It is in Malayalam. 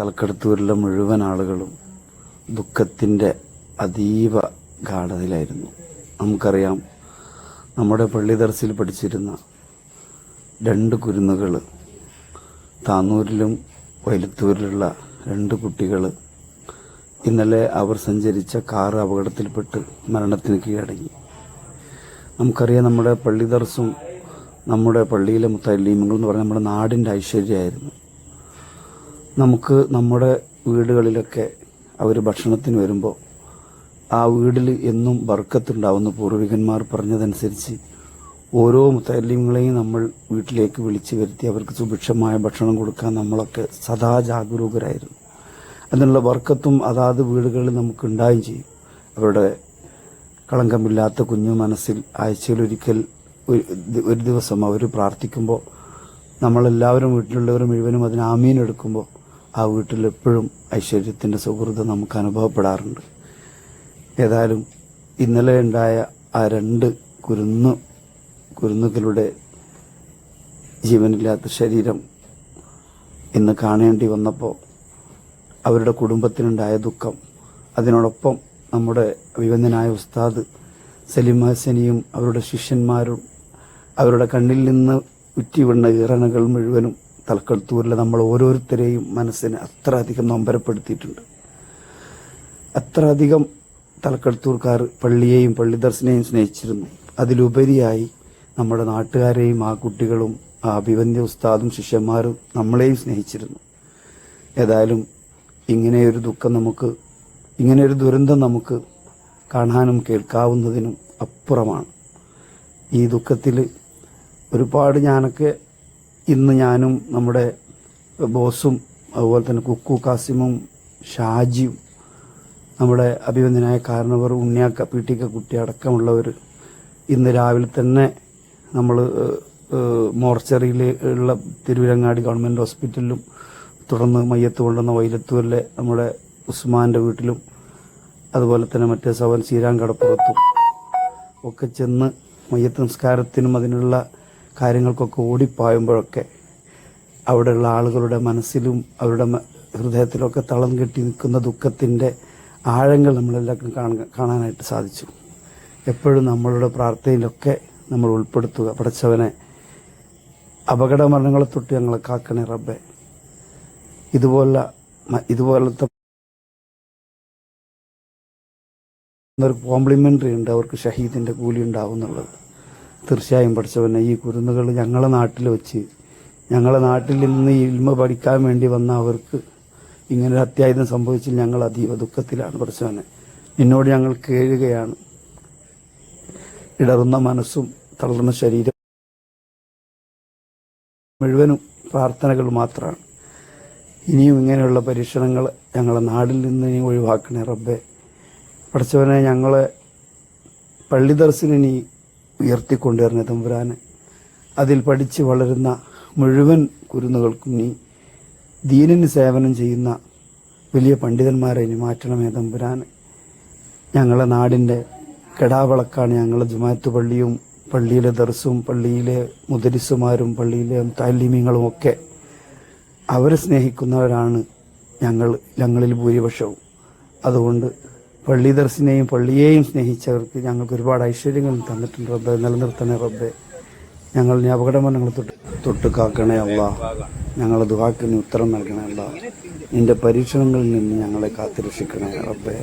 തലക്കെടുത്തൂരിലെ മുഴുവൻ ആളുകളും ദുഃഖത്തിന്റെ അതീവ ഗാഠതയിലായിരുന്നു. നമുക്കറിയാം നമ്മുടെ പള്ളി ദർസിൽ പഠിച്ചിരുന്ന രണ്ട് കുരുന്നുകൾ താന്നൂരിലും വൈലത്തൂരിലുള്ള രണ്ട് കുട്ടികൾ ഇന്നലെ അവർ സഞ്ചരിച്ച കാർ അപകടത്തിൽപ്പെട്ട് മരണത്തിന് കീഴടങ്ങി. നമുക്കറിയാം നമ്മുടെ പള്ളി ദർസും നമ്മുടെ പള്ളിയിലെ മുത്തല്ലീമുകൾ എന്ന് പറഞ്ഞാൽ നമ്മുടെ നാടിന്റെ ഐശ്വര്യമായിരുന്നു. നമുക്ക് നമ്മുടെ വീടുകളിലൊക്കെ അവർ ഭക്ഷണത്തിന് വരുമ്പോൾ ആ വീടിൽ എന്നും ബർക്കത്തുണ്ടാവുന്ന പൂർവികന്മാർ പറഞ്ഞതനുസരിച്ച് ഓരോ മുത്തല്ലിങ്ങളെയും നമ്മൾ വീട്ടിലേക്ക് വിളിച്ചു വരുത്തി അവർക്ക് സുഭിക്ഷമായ ഭക്ഷണം കൊടുക്കാൻ നമ്മളൊക്കെ സദാ ജാഗരൂകരായിരുന്നു. അതിനുള്ള വർക്കത്തും അതാത് വീടുകളിൽ നമുക്ക് ഉണ്ടാവുകയും ചെയ്യും. അവരുടെ കളങ്കമില്ലാത്ത കുഞ്ഞു മനസ്സിൽ ആഴ്ചയിലൊരിക്കൽ ഒരു ദിവസം അവർ പ്രാർത്ഥിക്കുമ്പോൾ നമ്മളെല്ലാവരും വീട്ടിലുള്ളവർ മുഴുവനും അതിന് ആമീൻ എടുക്കുമ്പോൾ ആ വീട്ടിൽ എപ്പോഴും ഐശ്വര്യത്തിന്റെ സുഹൃതം നമുക്ക് അനുഭവപ്പെടാറുണ്ട്. ഏതായാലും ഇന്നലെ ഉണ്ടായ ആ രണ്ട് കുരുന്ന് കുരുന്നുകളുടെ ജീവനില്ലാത്ത ശരീരം ഇന്ന് കാണേണ്ടി വന്നപ്പോൾ അവരുടെ കുടുംബത്തിനുണ്ടായ ദുഃഖം അതിനോടൊപ്പം നമ്മുടെ അഭിവന്ദനായ ഉസ്താദ് സലിം ഹസനിയും അവരുടെ ശിഷ്യന്മാരും അവരുടെ കണ്ണിൽ നിന്ന് ഉറ്റിവിണ്ണ ഈറണകൾ മുഴുവനും തലക്കടുത്തൂരിലെ നമ്മൾ ഓരോരുത്തരെയും മനസ്സിനെ അത്ര അധികം നൊമ്പരപ്പെടുത്തിയിട്ടുണ്ട്. അത്ര അധികം തലക്കടുത്തൂർക്കാർ പള്ളിയെയും പള്ളി ദർശനെയും സ്നേഹിച്ചിരുന്നു. അതിലുപരിയായി നമ്മുടെ നാട്ടുകാരെയും ആ കുട്ടികളും ആ അഭിവന്യ ഉസ്താദും ശിഷ്യന്മാരും നമ്മളെയും സ്നേഹിച്ചിരുന്നു. ഏതായാലും ഇങ്ങനെയൊരു ദുഃഖം നമുക്ക് ഇങ്ങനെയൊരു ദുരന്തം നമുക്ക് കാണാനും കേൾക്കാവുന്നതിനും അപ്പുറമാണ്. ഈ ദുഃഖത്തിൽ ഒരുപാട് ഞാനൊക്കെ ഇന്ന് ഞാനും നമ്മുടെ ബോസും അതുപോലെ തന്നെ കുക്കു കാസിമും ഷാജിയും നമ്മുടെ അഭിവന്ദനായ കാരണവർ ഉണ്ണിയാക്ക പി ടി കുട്ടി അടക്കമുള്ളവർ ഇന്ന് രാവിലെ തന്നെ നമ്മൾ മോർച്ചറിയിൽ ഉള്ള തിരുവിരങ്ങാടി ഗവൺമെന്റ് ഹോസ്പിറ്റലിലും തുടർന്ന് മയ്യത്ത് കൊണ്ടുവന്ന വൈലത്തൂരിലെ നമ്മുടെ ഉസ്മാന്റെ വീട്ടിലും അതുപോലെ തന്നെ മറ്റേ സവൻ ശ്രീരാങ്കടപ്പുറത്തും ഒക്കെ ചെന്ന് മയ്യത്ത് സംസ്കാരത്തിനും അതിനുള്ള കാര്യങ്ങൾക്കൊക്കെ ഓടിപ്പായുമ്പോഴൊക്കെ അവിടെയുള്ള ആളുകളുടെ മനസ്സിലും അവരുടെ ഹൃദയത്തിലൊക്കെ തളം കെട്ടി നിൽക്കുന്ന ദുഃഖത്തിന്റെ ആഴങ്ങൾ നമ്മളെല്ലാവർക്കും കാണ- കാണാനായിട്ട് സാധിച്ചു. എപ്പോഴും നമ്മളുടെ പ്രാർത്ഥനയിലൊക്കെ നമ്മൾ ഉൾപ്പെടുത്തുക. പഠിച്ചവനെ അപകട മരണങ്ങളെ തൊട്ട് ഞങ്ങളെ കാക്കണേ റബ്ബെ. ഇതുപോലെ ഇതുപോലത്തെ ഒരു കോംപ്ലിമെന്ററി ഉണ്ട് അവർക്ക് ഷഹീദിന്റെ കൂലി ഉണ്ടാവും എന്നുള്ളത് തീർച്ചയായും പഠിച്ചവനെ ഈ കുരുന്നുകൾ ഞങ്ങളെ നാട്ടിൽ വെച്ച് ഞങ്ങളെ നാട്ടിൽ നിന്ന് ഇൽമ പഠിക്കാൻ വേണ്ടി വന്ന അവർക്ക് ഇങ്ങനെ ഒരു അത്യാഹിതം സംഭവിച്ചിൽ ഞങ്ങൾ അതീവ ദുഃഖത്തിലാണ് പഠിച്ചവനെ. നിന്നോട് ഞങ്ങൾ കേഴുകയാണ്. ഇടറുന്ന മനസ്സും തളർന്ന ശരീരം മുഴുവനും പ്രാർത്ഥനകൾ മാത്രമാണ്. ഇനിയും ഇങ്ങനെയുള്ള പരീക്ഷണങ്ങൾ ഞങ്ങളെ നാടിൽ നിന്ന് ഇനി ഒഴിവാക്കണേ റബ്ബെ. പഠിച്ചവനെ ഞങ്ങളെ പള്ളി ദർശനം ഇനി ഉയർത്തിക്കൊണ്ടുവരണേ തമ്പുരാനെ അതിൽ പഠിച്ച് വളരുന്ന മുഴുവൻ കുരുന്നുകൾക്കും നീ ദീനിന് സേവനം ചെയ്യുന്ന വലിയ പണ്ഡിതന്മാരെ ഇനി മാറ്റണമേ തമ്പുരാനെ. ഞങ്ങളെ നാടിന്റെ കെടാവിളക്കാണ് ഞങ്ങളെ. ജുമാത്ത് പള്ളിയും പള്ളിയിലെ ദർസും പള്ളിയിലെ മുദരിസുമാരും പള്ളിയിലെ താലിമ്യങ്ങളും ഒക്കെ അവരെ സ്നേഹിക്കുന്നവരാണ് ഞങ്ങൾ. ഞങ്ങളിൽ ഭൂരിപക്ഷവും. അതുകൊണ്ട് പള്ളി ദർശനെയും പള്ളിയെയും സ്നേഹിച്ചവർക്ക് ഞങ്ങൾക്ക് ഒരുപാട് ഐശ്വര്യങ്ങൾ തന്നിട്ടുണ്ട് റബ്ബെ നിലനിർത്തണേ റബ്ബെ. ഞങ്ങൾ ഇനി അപകടമരണങ്ങൾ തൊട്ട് തൊട്ട് കാക്കണേ അല്ല ഞങ്ങളെ ദുഹാക്കിന് ഉത്തരം നൽകണേ അല്ല നിന്റെ പരീക്ഷണങ്ങളിൽ നിന്ന് ഞങ്ങളെ കാത്തുരക്ഷിക്കണേ റബ്ബെ.